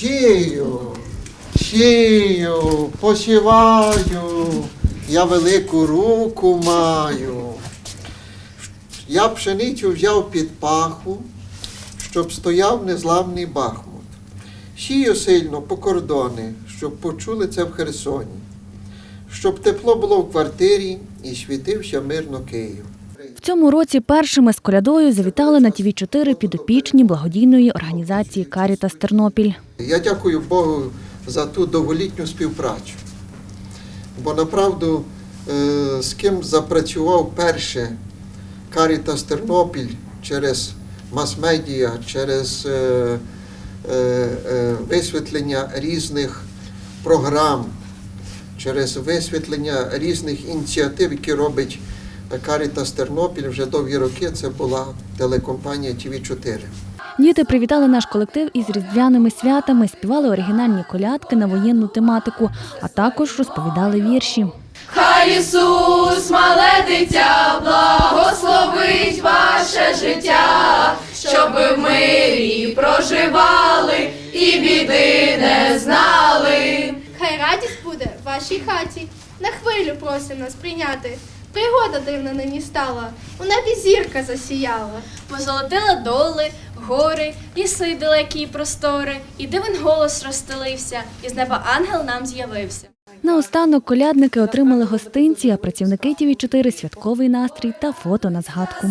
Сію, сію, посіваю, я велику руку маю. Я пшеницю взяв під паху, щоб стояв незламний Бахмут. Сію сильно по кордони, щоб почули це в Херсоні, щоб тепло було в квартирі і світився мирно Київ. В цьому році першими з колядою завітали на ТВ 4 підопічні благодійної організації Карітас Тернопіль. Я дякую Богу за ту довголітню співпрацю. Бо направду е, з ким запрацював перше Карітас Тернопіль через мас-медіа, через е, е, висвітлення різних програм, через висвітлення різних ініціатив, які робить Карітас Тернопіль вже довгі роки. Це була телекомпанія ТВ4. Діти привітали наш колектив із різдвяними святами, співали оригінальні колядки на воєнну тематику, а також розповідали вірші. Хай Ісус, мале дитя, благословить ваше життя, щоб ви в мирі проживали і біди не знали. Хай радість буде в вашій хаті. На хвилю просим нас прийняти. Пригода дивна нині стала, у небі зірка засіяла. Позолотила доли, гори, ліси далекі й простори, і дивен голос розстелився, і з неба ангел нам з'явився. Наостанок колядники отримали гостинці, а працівники ТІВІ-4 святковий настрій та фото на згадку.